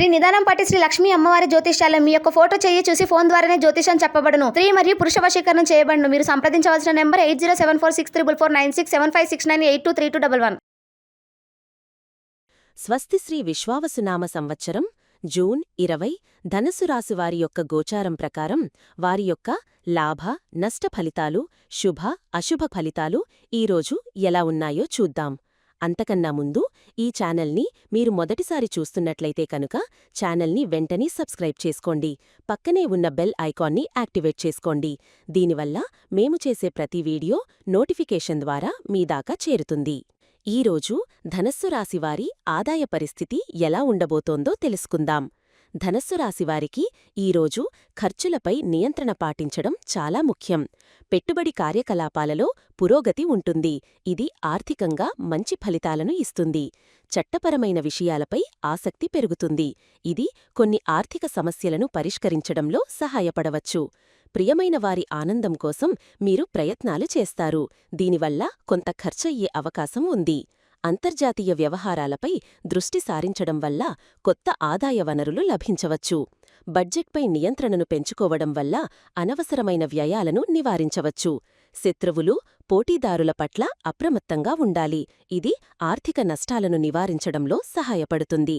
శ్రీ నిదానం పాటి శ్రీ లక్ష్మీ అమ్మవారి జ్యోతిష్యాలయం మీ యొక్క ఫోటో చేయి చూసి ఫోన్ ద్వారానే జ్యోతిషం చెప్పబడను. స్త్రీ మరియు పురుష వశీకరణం చేయబడను. మీరు సంప్రదించవలసిన number eight zero seven four six triple four nine six seven five six nine eight two three two double one. స్వస్తి శ్రీ విశ్వావసునామ సంవత్సరం జూన్ ఇరవై ధనుసు రాశివారి యొక్క గోచారం ప్రకారం వారి యొక్క లాభ నష్ట ఫలితాలు శుభ అశుభ ఫలితాలు ఈరోజు ఎలా ఉన్నాయో చూద్దాం. అంతకన్నా ముందు ఈ ఛానల్ని మీరు మొదటిసారి చూస్తున్నట్లయితే కనుక ఛానల్ని వెంటనే సబ్స్క్రైబ్ చేసుకోండి. పక్కనే ఉన్న బెల్ ఐకాన్ని యాక్టివేట్ చేసుకోండి. దీనివల్ల మేము చేసే ప్రతి వీడియో నోటిఫికేషన్ ద్వారా మీ దాకా చేరుతుంది. ఈరోజు ధనస్సు రాశివారి ఆదాయ పరిస్థితి ఎలా ఉండబోతోందో తెలుసుకుందాం. ధనస్సు రాశివారికి ఈరోజు ఖర్చులపై నియంత్రణ పాటించడం చాలా ముఖ్యం. పెట్టుబడి కార్యకలాపాలలో పురోగతి ఉంటుంది. ఇది ఆర్థికంగా మంచి ఫలితాలను ఇస్తుంది. చట్టపరమైన విషయాలపై ఆసక్తి పెరుగుతుంది. ఇది కొన్ని ఆర్థిక సమస్యలను పరిష్కరించడంలో సహాయపడవచ్చు. ప్రియమైన వారి ఆనందం కోసం మీరు ప్రయత్నాలు చేస్తారు. దీనివల్ల కొంత ఖర్చయ్యే అవకాశం ఉంది. అంతర్జాతీయ వ్యవహారాలపై దృష్టి సారించడం వల్ల కొత్త ఆదాయ వనరులు లభించవచ్చు. బడ్జెట్పై నియంత్రణను పెంచుకోవడం వల్ల అనవసరమైన వ్యయాలను నివారించవచ్చు. శత్రువులు పోటీదారుల పట్ల అప్రమత్తంగా ఉండాలి. ఇది ఆర్థిక నష్టాలను నివారించడంలో సహాయపడుతుంది.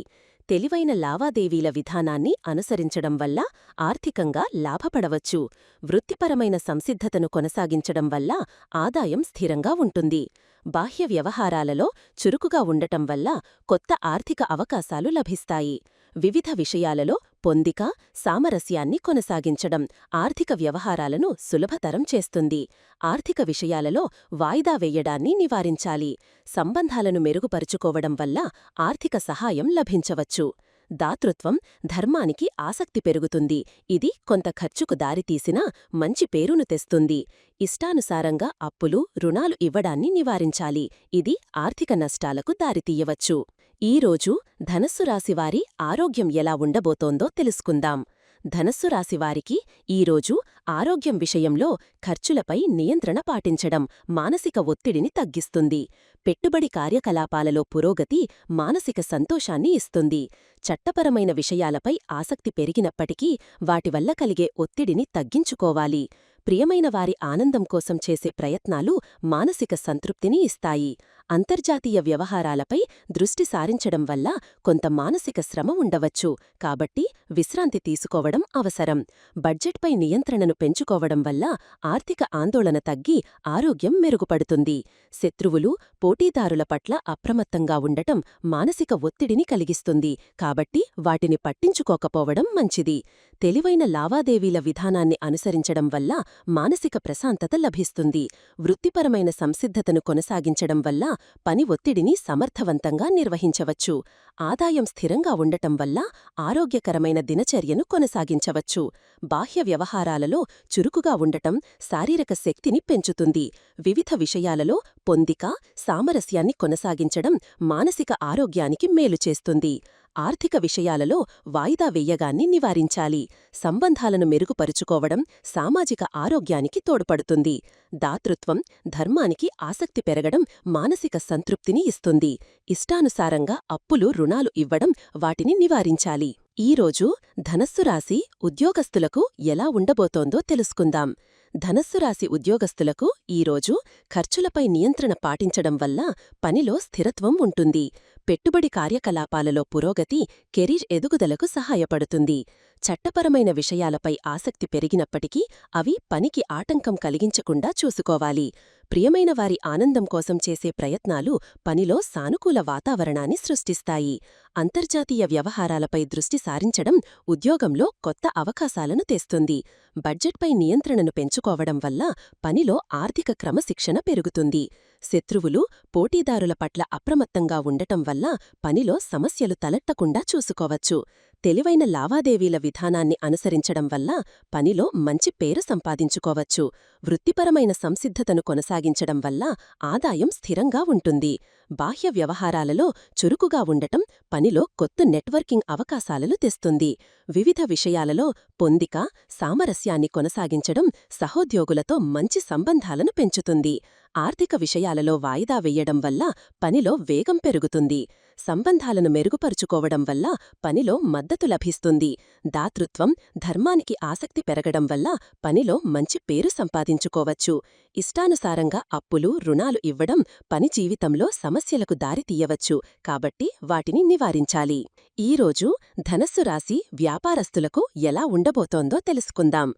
తెలివైన లావాదేవీల విధానాన్ని అనుసరించడం వల్ల ఆర్థికంగా లాభపడవచ్చు. వృత్తిపరమైన సంసిద్ధతను కొనసాగించడం వల్ల ఆదాయం స్థిరంగా ఉంటుంది. బాహ్య వ్యవహారాలలో చురుకుగా ఉండటం వల్ల కొత్త ఆర్థిక అవకాశాలు లభిస్తాయి. వివిధ విషయాలలో పొందిక సామరస్యాన్ని కొనసాగించడం ఆర్థిక వ్యవహారాలను సులభతరం చేస్తుంది. ఆర్థిక విషయాలలో వాయిదా వేయడాన్ని నివారించాలి. సంబంధాలను మెరుగుపరుచుకోవడం వల్ల ఆర్థిక సహాయం లభించవచ్చు. దాతృత్వం ధర్మానికి ఆసక్తి పెరుగుతుంది. ఇది కొంత ఖర్చుకు దారితీసినా మంచి పేరును తెస్తుంది. ఇష్టానుసారంగా అప్పులు రుణాలు ఇవ్వడాన్ని నివారించాలి. ఇది ఆర్థిక నష్టాలకు దారితీయవచ్చు. ఈరోజు ధనస్సు రాశివారి ఆరోగ్యం ఎలా ఉండబోతోందో తెలుసుకుందాం. ధనస్సు రాశివారికి ఈరోజు ఆరోగ్యం విషయంలో ఖర్చులపై నియంత్రణ పాటించడం మానసిక ఒత్తిడిని తగ్గిస్తుంది. పెట్టుబడి కార్యకలాపాలలో పురోగతి మానసిక సంతోషాన్ని ఇస్తుంది. చట్టపరమైన విషయాలపై ఆసక్తి పెరిగినప్పటికీ వాటివల్ల కలిగే ఒత్తిడిని తగ్గించుకోవాలి. ప్రియమైన వారి ఆనందం కోసం చేసే ప్రయత్నాలు మానసిక సంతృప్తిని ఇస్తాయి. అంతర్జాతీయ వ్యవహారాలపై దృష్టి సారించడం వల్ల కొంత మానసిక శ్రమ ఉండవచ్చు. కాబట్టి విశ్రాంతి తీసుకోవడం అవసరం. బడ్జెట్పై నియంత్రణను పెంచుకోవడం వల్ల ఆర్థిక ఆందోళన తగ్గి ఆరోగ్యం మెరుగుపడుతుంది. శత్రువులు పోటీదారుల పట్ల అప్రమత్తంగా ఉండటం మానసిక ఒత్తిడిని కలిగిస్తుంది. కాబట్టి వాటిని పట్టించుకోకపోవడం మంచిది. తెలివైన లావాదేవీల విధానాన్ని అనుసరించడం వల్ల మానసిక ప్రశాంతత లభిస్తుంది. వృత్తిపరమైన సంసిద్ధతను కొనసాగించడం వల్ల పని ఒత్తిడిని సమర్థవంతంగా నిర్వహించవచ్చు. ఆదాయం స్థిరంగా ఉండటం వల్ల ఆరోగ్యకరమైన దినచర్యను కొనసాగించవచ్చు. బాహ్య వ్యవహారాలలో చురుకుగా ఉండటం శారీరక శక్తిని పెంచుతుంది. వివిధ విషయాలలో పొందిక సామరస్యాన్ని కొనసాగించడం మానసిక ఆరోగ్యానికి మేలు చేస్తుంది. ఆర్థిక విషయాలలో వాయిదా వెయ్యగాన్ని నివారించాలి. సంబంధాలను మెరుగుపరుచుకోవడం సామాజిక ఆరోగ్యానికి తోడ్పడుతుంది. దాతృత్వం ధర్మానికి ఆసక్తి పెరగడం మానసిక సంతృప్తిని ఇస్తుంది. ఇష్టానుసారంగా అప్పులు రుణాలు ఇవ్వడం వాటిని నివారించాలి. ఈరోజు ధనస్సు రాశి ఉద్యోగస్తులకు ఎలా ఉండబోతోందో తెలుసుకుందాం. ధనస్సు రాశి ఉద్యోగస్తులకు ఈరోజు ఖర్చులపై నియంత్రణ పాటించడం వల్ల పనిలో స్థిరత్వం ఉంటుంది. పెట్టుబడి కార్యకలాపాలలో పురోగతి కెరీర్ ఎదుగుదలకు సహాయపడుతుంది. చట్టపరమైన విషయాలపై ఆసక్తి పెరిగినప్పటికీ అవి పనికి ఆటంకం కలిగించకుండా చూసుకోవాలి. ప్రియమైన వారి ఆనందం కోసం చేసే ప్రయత్నాలు పనిలో సానుకూల వాతావరణాన్ని సృష్టిస్తాయి. అంతర్జాతీయ వ్యవహారాలపై దృష్టి సారించడం ఉద్యోగంలో కొత్త అవకాశాలను తెస్తుంది. బడ్జెట్పై నియంత్రణను పెంచుకోవడం వల్ల పనిలో ఆర్థిక క్రమశిక్షణ పెరుగుతుంది. శత్రువులు పోటీదారుల పట్ల అప్రమత్తంగా ఉండటం వల్ల పనిలో సమస్యలు తలెట్టకుండా చూసుకోవచ్చు. తెలివైన లావాదేవీల విధానాన్ని అనుసరించడం వల్ల పనిలో మంచి పేరు సంపాదించుకోవచ్చు. వృత్తిపరమైన సంసిద్ధతను కొనసాగించడం వల్ల ఆదాయం స్థిరంగా ఉంటుంది. బాహ్య వ్యవహారాలలో చురుకుగా ఉండటం పనిలో కొత్త నెట్వర్కింగ్ అవకాశాలను తెస్తుంది. వివిధ విషయాలలో పొందిక సామరస్యాన్ని కొనసాగించడం సహోద్యోగులతో మంచి సంబంధాలను పెంచుతుంది. ఆర్థిక విషయాలలో వాయిదా వెయ్యడం వల్ల పనిలో వేగం పెరుగుతుంది. సంబంధాలను మెరుగుపరుచుకోవడం వల్ల పనిలో మద్దతు లభిస్తుంది. దాతృత్వం ధర్మానికి ఆసక్తి పెరగడం వల్ల పనిలో మంచి పేరు సంపాదించుకోవచ్చు. ఇష్టానుసారంగా అప్పులు రుణాలు ఇవ్వడం పని జీవితంలో సమస్యలకు దారితీయవచ్చు కాబట్టి వాటిని నివారించాలి. ఈరోజు ధనస్సు రాశి వ్యాపారస్తులకు ఎలా ఉండబోతోందో తెలుసుకుందాం.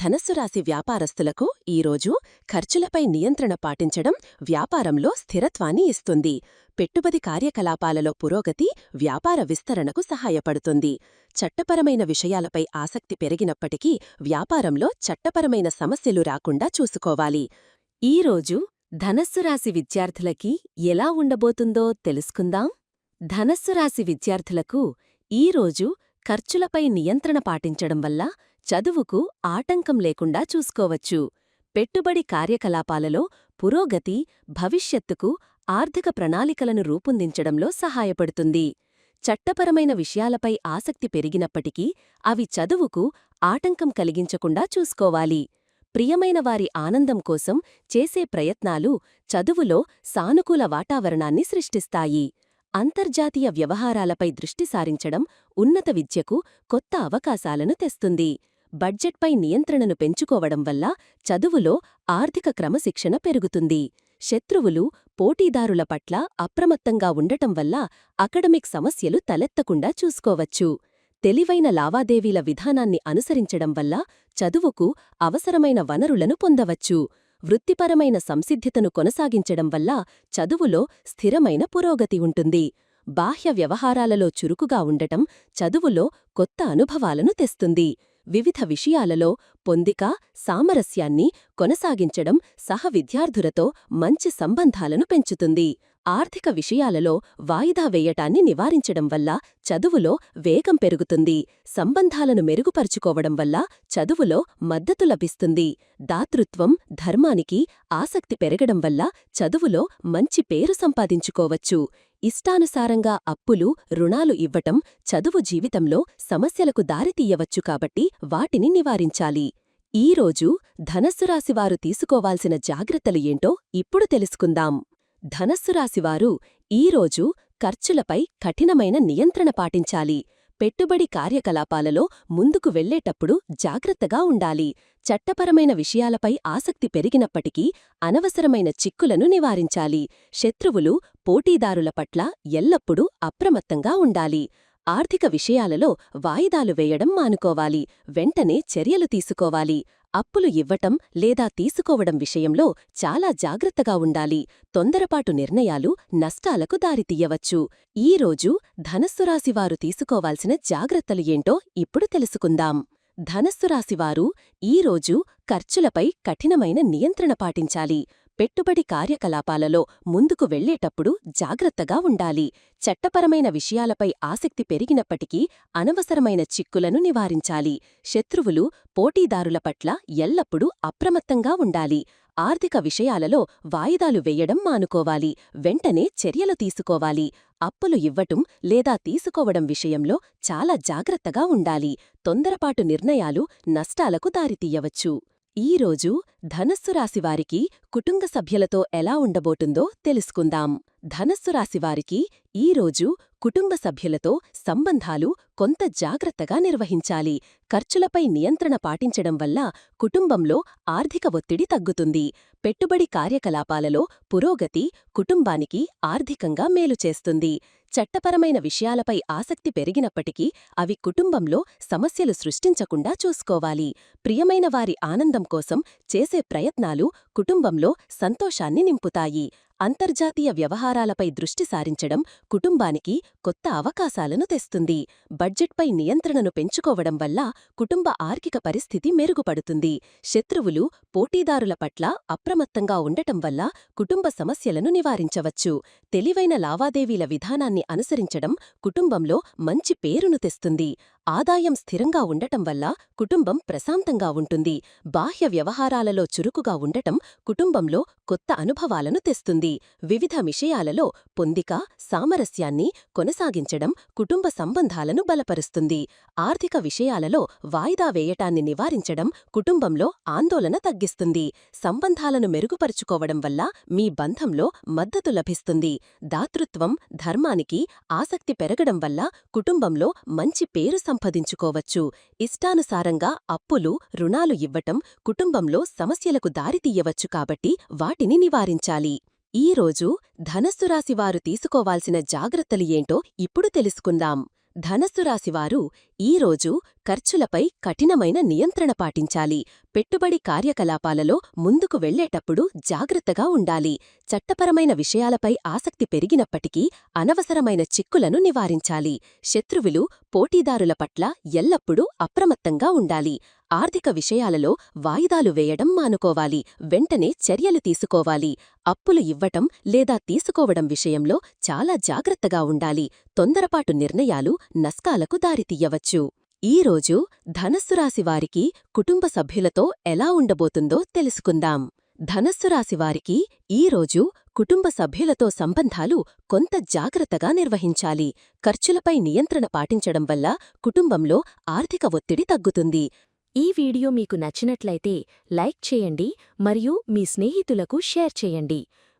ధనస్సు రాశి వ్యాపారస్తులకు ఈరోజు ఖర్చులపై నియంత్రణ పాటించడం వ్యాపారంలో స్థిరత్వాన్ని ఇస్తుంది. పెట్టుబడి కార్యకలాపాలలో పురోగతి వ్యాపార విస్తరణకు సహాయపడుతుంది. చట్టపరమైన విషయాలపై ఆసక్తి పెరిగినప్పటికీ వ్యాపారంలో చట్టపరమైన సమస్యలు రాకుండా చూసుకోవాలి. ఈరోజు ధనస్సు రాశి విద్యార్థులకి ఎలా ఉండబోతుందో తెలుసుకుందాం. ధనస్సు రాశి విద్యార్థులకు ఈరోజు ఖర్చులపై నియంత్రణ పాటించడం వల్ల చదువుకు ఆటంకం లేకుండా చూసుకోవచ్చు. పెట్టుబడి కార్యకలాపాలలో పురోగతి భవిష్యత్తుకు ఆర్థిక ప్రణాళికలను రూపొందించడంలో సహాయపడుతుంది. చట్టపరమైన విషయాలపై ఆసక్తి పెరిగినప్పటికీ అవి చదువుకు ఆటంకం కలిగించకుండా చూసుకోవాలి. ప్రియమైన వారి ఆనందం కోసం చేసే ప్రయత్నాలు చదువులో సానుకూల వాతావరణాన్ని సృష్టిస్తాయి. అంతర్జాతీయ వ్యవహారాలపై దృష్టి సారించడం ఉన్నత విద్యకు కొత్త అవకాశాలను తెస్తుంది. బడ్జెట్పై నియంత్రణను పెంచుకోవడం వల్ల చదువులో ఆర్థిక క్రమశిక్షణ పెరుగుతుంది. శత్రువులు పోటీదారుల పట్ల అప్రమత్తంగా ఉండటం వల్ల అకడమిక్ సమస్యలు తలెత్తకుండా చూసుకోవచ్చు. తెలివైన లావాదేవీల విధానాన్ని అనుసరించడం వల్ల చదువుకు అవసరమైన వనరులను పొందవచ్చు. వృత్తిపరమైన సంసిద్ధతను కొనసాగించడం వల్ల చదువులో స్థిరమైన పురోగతి ఉంటుంది. బాహ్య వ్యవహారాలలో చురుకుగా ఉండటం చదువులో కొత్త అనుభవాలను తెస్తుంది. వివిధ విషయాలలో పొందిక సామరస్యాన్ని కొనసాగించడం సహ విద్యార్థులతో మంచి సంబంధాలను పెంచుతుంది. ఆర్థిక విషయాలలో వాయిదా వేయటాన్ని నివారించడం వల్ల చదువులో వేగం పెరుగుతుంది. సంబంధాలను మెరుగుపరుచుకోవడం వల్ల చదువులో మద్దతు లభిస్తుంది. దాతృత్వం ధర్మానికి ఆసక్తి పెరగడం వల్ల చదువులో మంచి పేరు సంపాదించుకోవచ్చు. ఇష్టానుసారంగా అప్పులు రుణాలు ఇవ్వటం చదువు జీవితంలో సమస్యలకు దారితీయవచ్చు కాబట్టి వాటిని నివారించాలి. ఈరోజు ధనస్సురాశివారు తీసుకోవాల్సిన జాగ్రత్తలు ఏంటో ఇప్పుడు తెలుసుకుందాం. ధనస్సురాశివారు ఈరోజు ఖర్చులపై కఠినమైన నియంత్రణ పాటించాలి. పెట్టుబడి కార్యకలాపాలలో ముందుకు వెళ్ళేటప్పుడు జాగ్రత్తగా ఉండాలి. చట్టపరమైన విషయాలపై ఆసక్తి పెరిగినప్పటికీ అనవసరమైన చిక్కులను నివారించాలి. శత్రువులు పోటీదారుల పట్ల ఎల్లప్పుడూ అప్రమత్తంగా ఉండాలి. ఆర్థిక విషయాలలో వాయిదాలు వేయడం మానుకోవాలి. వెంటనే చర్యలు తీసుకోవాలి. అప్పులు ఇవ్వటం లేదా తీసుకోవడం విషయంలో చాలా జాగ్రత్తగా ఉండాలి. తొందరపాటు నిర్ణయాలు నష్టాలకు దారితీయవచ్చు ఈరోజు ధనస్సురాశివారు తీసుకోవాల్సిన జాగ్రత్తలు ఏంటో ఇప్పుడు తెలుసుకుందాం. ధనస్సురాశివారు ఈరోజు ఖర్చులపై కఠినమైన నియంత్రణ పాటించాలి. పెట్టుబడి కార్యకలాపాలలో ముందుకు వెళ్ళేటప్పుడు జాగ్రత్తగా ఉండాలి. చట్టపరమైన విషయాలపై ఆసక్తి పెరిగినప్పటికీ అనవసరమైన చిక్కులను నివారించాలి. శత్రువులు పోటీదారుల పట్ల ఎల్లప్పుడూ అప్రమత్తంగా ఉండాలి. ఆర్థిక విషయాలలో వాయిదాలు వేయడం మానుకోవాలి. వెంటనే చర్యలు తీసుకోవాలి. అప్పులు ఇవ్వటం లేదా తీసుకోవడం విషయంలో చాలా జాగ్రత్తగా ఉండాలి. తొందరపాటు నిర్ణయాలు నష్టాలకు దారితీయవచ్చు. ఈరోజు ధనస్సు రాశివారికి కుటుంబ సభ్యులతో ఎలా ఉండబోతుందో తెలుసుకుందాం. ధనస్సు రాశివారికి ఈరోజు కుటుంబ సభ్యులతో సంబంధాలు కొంత జాగ్రత్తగా నిర్వహించాలి. ఖర్చులపై నియంత్రణ పాటించడం వల్ల కుటుంబంలో ఆర్థిక ఒత్తిడి తగ్గుతుంది. పెట్టుబడి కార్యకలాపాలలో పురోగతి కుటుంబానికి ఆర్థికంగా మేలు చేస్తుంది. చట్టపరమైన విషయాలపై ఆసక్తి పెరిగినప్పటికీ అవి కుటుంబంలో సమస్యలు సృష్టించకుండా చూసుకోవాలి. ప్రియమైన వారి ఆనందం కోసం చేసే ప్రయత్నాలు కుటుంబంలో సంతోషాన్ని నింపుతాయి. అంతర్జాతీయ వ్యవహారాలపై దృష్టి సారించడం కుటుంబానికి కొత్త అవకాశాలను తెస్తుంది. బడ్జెట్పై నియంత్రణను పెంచుకోవడం వల్ల కుటుంబ ఆర్థిక పరిస్థితి మెరుగుపడుతుంది. శత్రువులు పోటీదారుల పట్ల అప్రమత్తంగా ఉండటం వల్ల కుటుంబ సమస్యలను నివారించవచ్చు. తెలివైన లావాదేవీల విధానాన్ని అనుసరించడం కుటుంబంలో మంచి పేరును తెస్తుంది. ఆదాయం స్థిరంగా ఉండటం వల్ల కుటుంబం ప్రశాంతంగా ఉంటుంది. బాహ్య వ్యవహారాలలో చురుకుగా ఉండటం కుటుంబంలో కొత్త అనుభవాలను తెస్తుంది. వివిధ విషయాలలో పొందిక సామరస్యాన్ని కొనసాగించడం కుటుంబ సంబంధాలను బలపరుస్తుంది. ఆర్థిక విషయాలలో వాయిదా వేయటాన్ని నివారించడం కుటుంబంలో ఆందోళన తగ్గిస్తుంది. సంబంధాలను మెరుగుపరుచుకోవడం వల్ల మీ బంధంలో మద్దతు లభిస్తుంది. దాతృత్వం ధర్మానికి ఆసక్తి పెరగడం వల్ల కుటుంబంలో మంచి పేరు సంపాదించుకోవచ్చు. ఇష్టానుసారంగా అప్పులు రుణాలు ఇవ్వటం కుటుంబంలో సమస్యలకు దారితీయవచ్చు కాబట్టి వాటిని నివారించాలి. ఈ రోజు ధనస్సు రాశివారు తీసుకోవాల్సిన జాగ్రత్తలు ఏంటో ఇప్పుడు తెలుసుకుందాం. ధనస్సు రాశివారు ఈ రోజు ఖర్చులపై కఠినమైన నియంత్రణ పాటించాలి. పెట్టుబడి కార్యకలాపాలలో ముందుకు వెళ్ళేటప్పుడు జాగ్రత్తగా ఉండాలి. చట్టపరమైన విషయాలపై ఆసక్తి పెరిగినప్పటికీ అనవసరమైన చిక్కులను నివారించాలి. శత్రువులు పోటీదారుల పట్ల ఎల్లప్పుడూ అప్రమత్తంగా ఉండాలి. ఆర్థిక విషయాలలో వాయిదాలు వేయడం మానుకోవాలి. వెంటనే చర్యలు తీసుకోవాలి. అప్పులు ఇవ్వటం లేదా తీసుకోవడం విషయంలో చాలా జాగ్రత్తగా ఉండాలి. తొందరపాటు నిర్ణయాలు నష్టాలకు దారితీయవచ్చు. ఈ ఈరోజు ధనస్సు వారికి కుటుంబ సభ్యులతో ఎలా ఉండబోతుందో తెలుసుకుందాం. ధనస్సు రాశి వారికి ఈ రోజు కుటుంబ సభ్యులతో సంబంధాలు కొంత జాగ్రత్తగా నిర్వహించాలి. ఖర్చులపై నియంత్రణ పాటించడం వల్ల కుటుంబంలో ఆర్థిక ఒత్తిడి తగ్గుతుంది. ఈ వీడియో మీకు నచ్చినట్లయితే లైక్ చేయండి మరియు మీ స్నేహితులకు షేర్ చేయండి.